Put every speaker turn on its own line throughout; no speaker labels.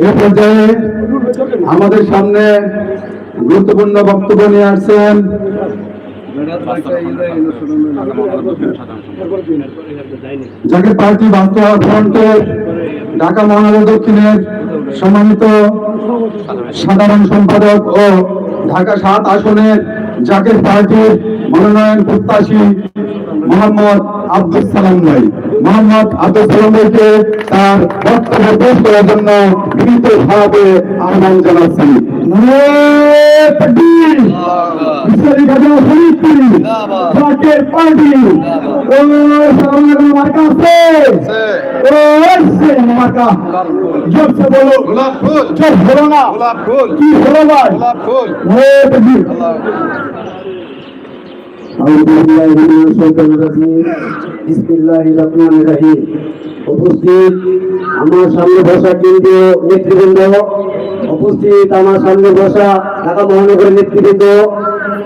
এ পর্যায়ে আমাদের সামনে গুরুত্বপূর্ণ বক্তব্য নিয়ে আসছেন যাকে পার্টি বাস্তব ফ্রন্টের ঢাকা মহানগর দক্ষিণের সম্মানিত সাধারণ সম্পাদক ও ঢাকা সাত আসনের জাকের পার্টির মনোনয়ন প্রত্যাশী মোহাম্মদ আব্দুল সালাম ভাই। মোহাম্মদ আব্দুল সালাম ভাইকে তার বক্তব্য পেশ করার জন্য বিনীতভাবে আহ্বান জানাচ্ছি। উপস্থিত আমার সামনে বসা কেন্দ্রীয় নেতৃবৃন্দ উপস্থিত আমার সামনে বসা ঢাকা মহানগরের নেতৃবৃন্দ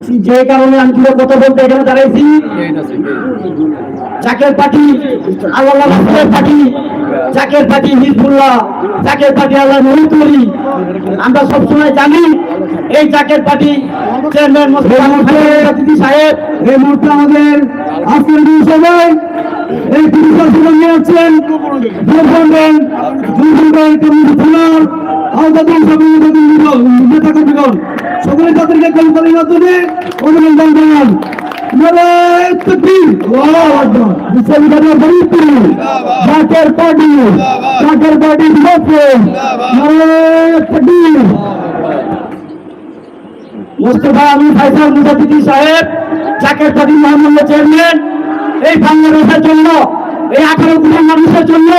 যে কারণে আমি কথা বলতে এখানে দাঁড়াইছি। জাকের পার্টি আল্লাহ রাসূলের party Zaker party Hizbullah Zaker party Allah নবী আমরা সবসময় জানি এই জাকের পার্টি চেয়ারম্যান মোস্তাফা সাহেব। এই মুহূর্তে আমাদের আজকের দিন সবাই এই পুরস্কার নিয়ে আছেন দুর্বন্ধন দুর্বন্ধন কমিটি থানার আওতাধীন সমিতি নেতা কর্মীগণ সকলে তাদেরকে কলকাতার মাধ্যমে অভিনন্দন জানান। পার্টি পার্টি মোস্তফা আমি ফাইসাল মুজাদ্দিদি সাহেব, জাকের পার্টি মহামান্য চেয়ারম্যান, এই বাংলাদেশের জন্য, এই আঠারো কোটি মানুষের জন্য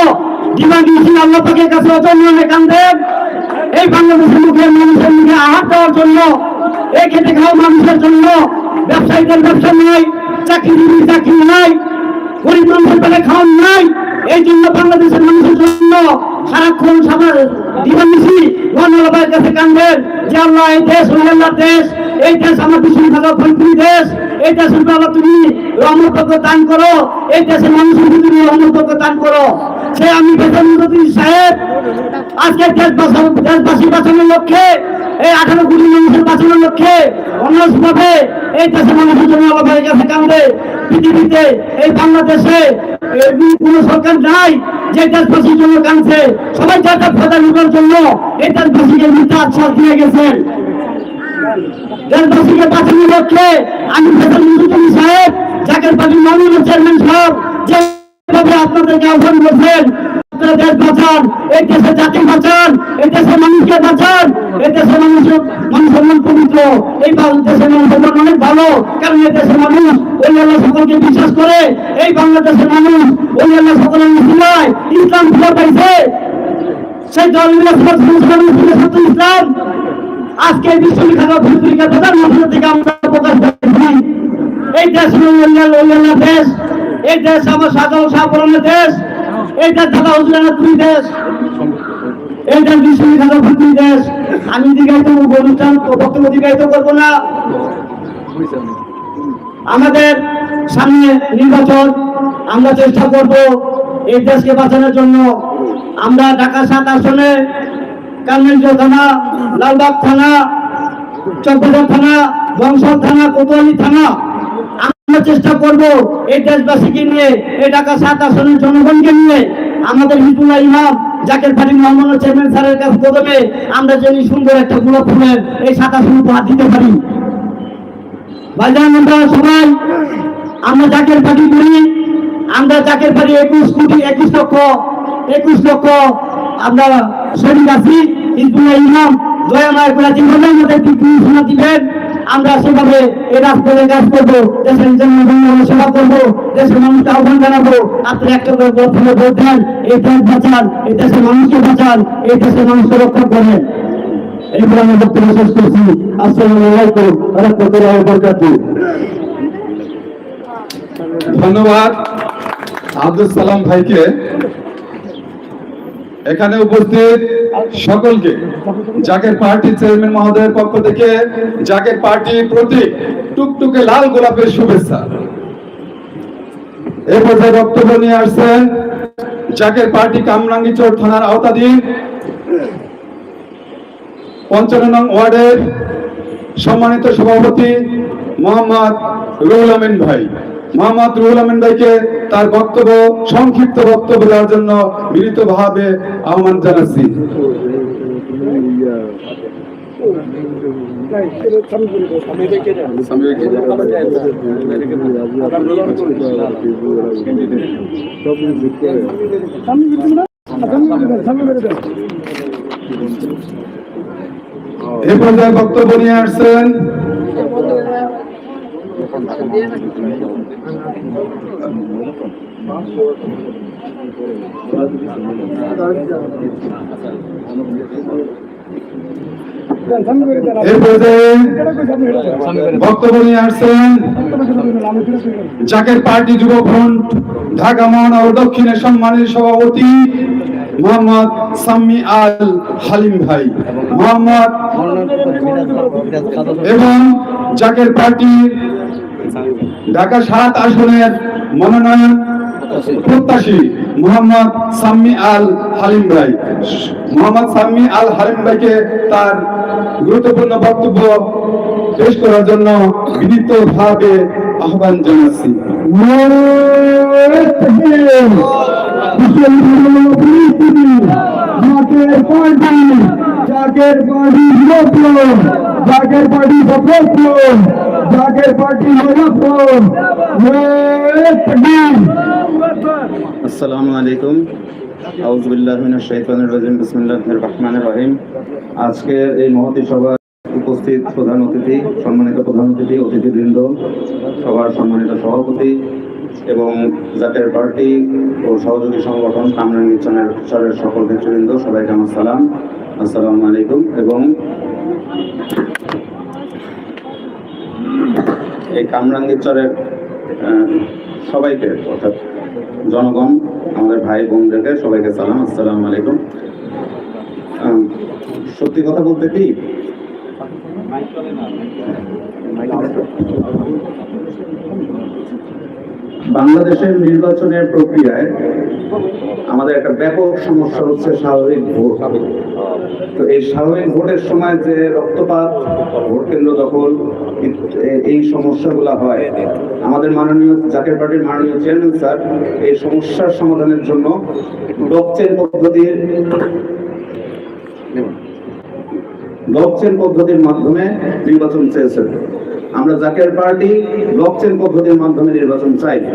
ডিমান্ড দিয়েছি আল্লাহ পাকের কাছে অজন্য কান্দেন। এই বাংলাদেশের মুখে মানুষের মুখে আহার দেওয়ার জন্য, এই খেতে খাওয়া মানুষের জন্য ব্যবসায়ীদের ব্যবসা নাই, চাকরিজীবী চাকরি নাই, গরিব মানুষের পেলে খাওয়ান নাই, এই জন্য বাংলাদেশের মানুষের জন্য সারাক্ষণ সবার দিবানিসি মহানবাবের কাছে কান্দেন যে আল্লাহ, এই দেশ আল্লাহর দেশ, এই দেশ আমার পিছনে থাকা ফৈপুরি দেশ, এই দেশের বাবা তুমি রহমতকে দান করো, এই দেশের মানুষের তুমি রহমতকে দান করো। সে আমি বেতন সাহেব। আজকে দেশবাসী বাঁচানোর লক্ষ্যে, এই আঠারো কোটি মানুষের বাঁচানোর লক্ষ্যে অন্যভাবে এই দেশের মানুষের জন্য আল্লাহের কাছে কান্দে পৃথিবীতে, এই বাংলাদেশে কোন সরকার নাই যে দেশবাসীর জন্য কাঁদছে। সবাই যার ফায়দা নিবার জন্য এই দেশবাসীকে মিথ্যা আশ্বাস দিয়ে গেছেন। দেশবাসীকে বাঁচানোর লক্ষ্যে আমি মুজুদ্দিন সাহেব, জাকের পার্টির মাননীয় চেয়ারম্যান সাহেব ওই আল্লাহ সকলকে বিশ্বাস করে। এই বাংলাদেশের মানুষ ওই আল্লাহ সকলের মুসলিমায় ইসলাম ফিরে পাইছে। সেই ইসলাম। আজকে বিশ্ববিখ্যাত ভূমিকা প্রধানমন্ত্রী থেকে আমরা প্রকাশ করেছি। এই দেশ দেশ। এই দেশ আমার সাধারণ সাফল্যের দেশ। এইটা ঢাকা হুজুরানা দুই দেশ। এই দেশ বিশ্ববিখ্যাত ভূমি দেশ। আমি দীর্ঘায়িত অনুষ্ঠান বক্তব্য দীর্ঘায়িত করব না? আমাদের সামনে নির্বাচন, আমরা চেষ্টা করব এই দেশকে বাঁচানোর জন্য। আমরা ঢাকা সাত আসনে কান্নাইজ থানা, লালবাগ থানা, চকবাজার থানা, বংশাল থানা, কোতোয়ালি থানা চেষ্টা করব এই দেশবাসীকে নিয়ে, এই ঢাকা সাত আসনের জনগণকে নিয়ে, আমাদের হিজুল্লাহ ইমাম জাকের পার্টি মোহাম্মদ চেয়ারম্যান স্যারের কাছে প্রথমে আমরা যেন সুন্দর একটা গোলাপ ফুলের এই সাত আসন উপহার দিতে পারি। সবাই, আমরা জাকের পার্টি করি, আমরা জাকের পার্টি একুশ কোটি, একুশ লক্ষ একুশ লক্ষ আমরা শরীর আছি। হিজবুল্লাহ ইমাম দয়া মায়ের করে জীবনের মধ্যে একটি দিবেন। আমরা সেভাবে এই রাজপথে কাজ করব, দেশের জনগণের সেবা করব, দেশের মানুষকে আহ্বান জানাব। আপনারা একটা করে প্রথমে ভোট দেন, এই দেশ বাঁচান, এই দেশের মানুষকে বাঁচান, এই দেশের মানুষকে রক্ষা করেন। এইগুলো আমি বক্তব্য শেষ করছি। আসসালামু আলাইকুম, রহমতুল্লাহ বরকাতুহ।
ধন্যবাদ। আব্দুল সালাম ভাইকে। এখানে উপস্থিত সকলকে, জাকের পার্টি চেয়ারম্যান মহোদয়ের পক্ষ থেকে জাকের পার্টির প্রতীক টুকটুকে লাল গোলাপের শুভেচ্ছা। এ পর্যায়ে বক্তব্য নিয়ে আসছেন জাকের পার্টি কামরাঙ্গীচর থানার আওতাধীন পঞ্চান্ন নং ওয়ার্ডের সম্মানিত সভাপতি মোহাম্মদ রুহুল আমিন ভাই। মোহাম্মদ রুহুল আমিন ভাইকে তার বক্তব্য, সংক্ষিপ্ত বক্তব্য দেওয়ার জন্য বিনীতভাবে আহ্বান জানাচ্ছি। এ পর্যায়ে বক্তব্য নিয়ে আসছেন বক্তব্য নিয়ে আসছেন জাকের পার্টি যুব ফ্রন্ট, ঢাকা মহানগর দক্ষিণের সম্মানিত সভাপতি মোহাম্মদ সাম্মি আল হালিম ভাই। মোহাম্মদ এবং জাকের পার্টি ঢাকা সাত আসনের মনোনয়ন প্রত্যাশী মোহাম্মদ সাম্মি আল হালিম ভাই। মোহাম্মদ সাম্মি আল হালিম ভাইকে তার গুরুত্বপূর্ণ বক্তব্য পেশ করার জন্য বিনীতভাবে আহ্বান জানাচ্ছি।
জাকের পার্টি জাকের পার্টি যুবক পার্টি
আসসালামু আলাইকুম রহিম। আজকের এই মহতী সভায় উপস্থিত প্রধান অতিথি, সম্মানিত প্রধান অতিথি, অতিথিবৃন্দ, সবার সম্মানিত সভাপতি এবং জাতীয় পার্টি ও সহযোগী সংগঠন কামরান সরের সকল নেতৃবৃন্দ সবাইকে আমার সালাম। আসসালামু আলাইকুম এবং এই কামরাঙ্গীরচরের চরের সবাইকে, অর্থাৎ জনগণ, আমাদের ভাই বোনদেরকে সবাইকে সালাম, আসসালাম আলাইকুম। সত্যি কথা বলতে কি? বাংলাদেশের নির্বাচনের প্রক্রিয়ায় আমাদের একটা ব্যাপক সমস্যা হচ্ছে স্বাভাবিক ভোট। তো এই স্বাভাবিক ভোটের সময় যে রক্তপাত, ভোট কেন্দ্র দখল, এই সমস্যাগুলো হয়। আমাদের মাননীয় জাতীয় পার্টির মাননীয় চেয়ারম্যান স্যার এই সমস্যার সমাধানের জন্য ব্লকচেন পদ্ধতির ব্লকচেন পদ্ধতির মাধ্যমে নির্বাচন চেয়েছেন। আমরা জাকের পার্টি ব্লকচেন পদ্ধতির মাধ্যমে নির্বাচন চাই।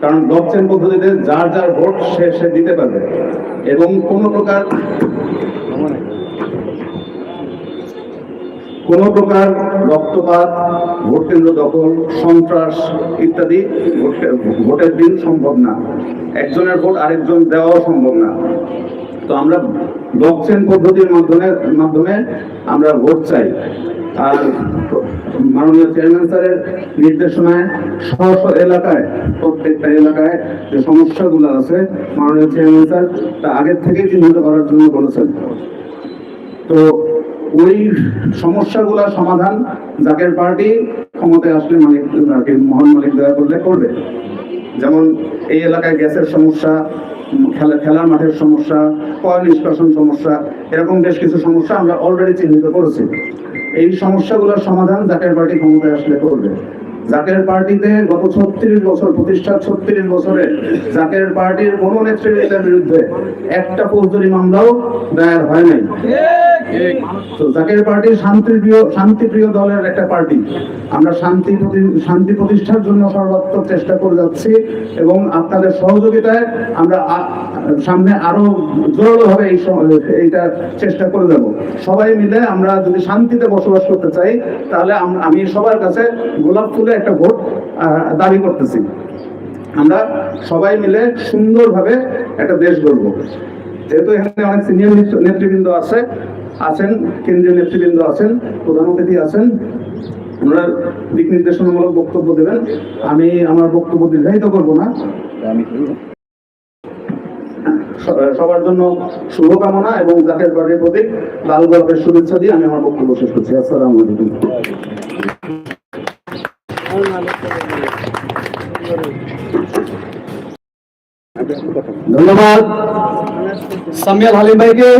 কারণ ব্লকচেন পদ্ধতিতে যার যার ভোট সে সে দিতে পারবে। এবং কোনো প্রকার কোন প্রকার রক্তপাত, ভোট কেন্দ্র দখল, সন্ত্রাস ইত্যাদি ভোট- ভোটের দিন সম্ভব না। একজনের ভোট আরেকজন দেওয়াও সম্ভব না। তো আমরা ব্লকচেন পদ্ধতির মাধ্যমে মাধ্যমে আমরা ভোট চাই। আর মাননীয় চেয়ারম্যান স্যারের নির্দেশনায় স্ব এলাকায়, প্রত্যেকটা এলাকায় যে সমস্যাগুলো আছে, মাননীয় চেয়ারম্যান স্যার তা আগের থেকে চিহ্নিত করার জন্য বলেছেন। তো ওই সমস্যাগুলোর সমাধান জাকের পার্টি ক্ষমতায় আসলে মালিক মহান মালিক দয়া করলে করবে। যেমন এই এলাকায় গ্যাসের সমস্যা খেলা খেলার মাঠের সমস্যা কয় নিষ্কাশন সমস্যা, এরকম বেশ কিছু সমস্যা আমরা অলরেডি চিহ্নিত করেছি। এই সমস্যাগুলোর সমাধান জাতীয় পার্টি ক্ষমতায় আসলে করবে। জাকের পার্টিতে গত ছত্রিশ বছর, প্রতিষ্ঠার ছত্রিশ বছরে জাকের পার্টির কোনো নেতৃত্বের বিরুদ্ধে একটা ফৌজদারি মামলাও দায়ের হয় নাই। জাকের পার্টি শান্তিপ্রিয় শান্তিপ্রিয় দলের একটা পার্টি। আমরা শান্তি শান্তি প্রতিষ্ঠার জন্য সর্বাত্মক চেষ্টা করে যাচ্ছি এবং আপনাদের সহযোগিতায় আমরা সামনে আরও জোরালো ভাবে এই এইটা চেষ্টা করে যাব। সবাই মিলে আমরা যদি শান্তিতে বসবাস করতে চাই, তাহলে আমি সবার কাছে গোলাপ একটা ভোট দাবি করতেছি। আমরা সবাই মিলে সুন্দরভাবে একটা দেশ গড়ব। যেহেতু এখানে অনেক সিনিয়র নেতৃবৃন্দ আছে আছেন কেন্দ্রীয় নেতৃবৃন্দ আছেন প্রধান অতিথি আছেন ওনারা দিক নির্দেশনামূলক বক্তব্য দেবেন। আমি আমার বক্তব্য দীর্ঘায়িত করব না। সবার জন্য শুভকামনা এবং জাকের পার্টির প্রতি লাল গোলাপের শুভেচ্ছা দিয়ে আমি আমার বক্তব্য শেষ করছি। আসসালামু আলাইকুম।
ধন্যবাদ। সামিয়াল হালিম ভাইকে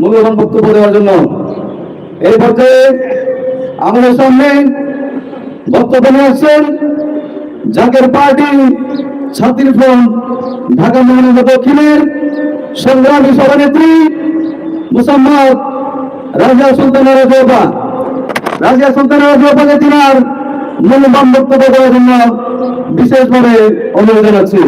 মূল্যবান বক্তব্য দেওয়ার জন্য। এই পর্যায়ে আমাদের সামনে বক্তব্য নিয়ে আসছেন জাকের পার্টি ছাত্রী ফ্রন্ট ঢাকা মহানগর দক্ষিণের সংগ্রামী সভানেত্রী মুসাম্মদ রাজিয়া সুলতানা রাজিয়াপা রাজিয়া সুলতানা রাজিয়াপাকে তিনার মূল্যবান বক্তব্য দেওয়ার জন্য বিশেষভাবে অনুরোধ জানাচ্ছি।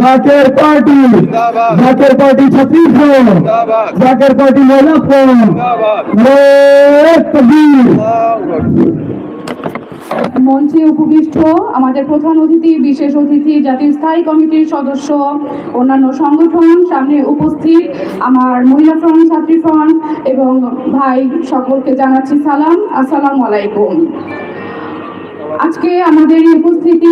জাকের পার্টি, জাকের ছত্তিশগড় পার্টি নামের পটিল
মঞ্চে উপবিষ্ট আমাদের প্রধান অতিথি, বিশেষ অতিথি জাতীয় স্থায়ী কমিটির সদস্য, অন্যান্য সংগঠন, সামনে উপস্থিত আমার মহিলা ফ্রন্ট, ছাত্রী ফ্রন্ট এবং ভাই সকলকে জানাচ্ছি সালাম। আসসালামু আলাইকুম। আজকে আমাদের উপস্থিতি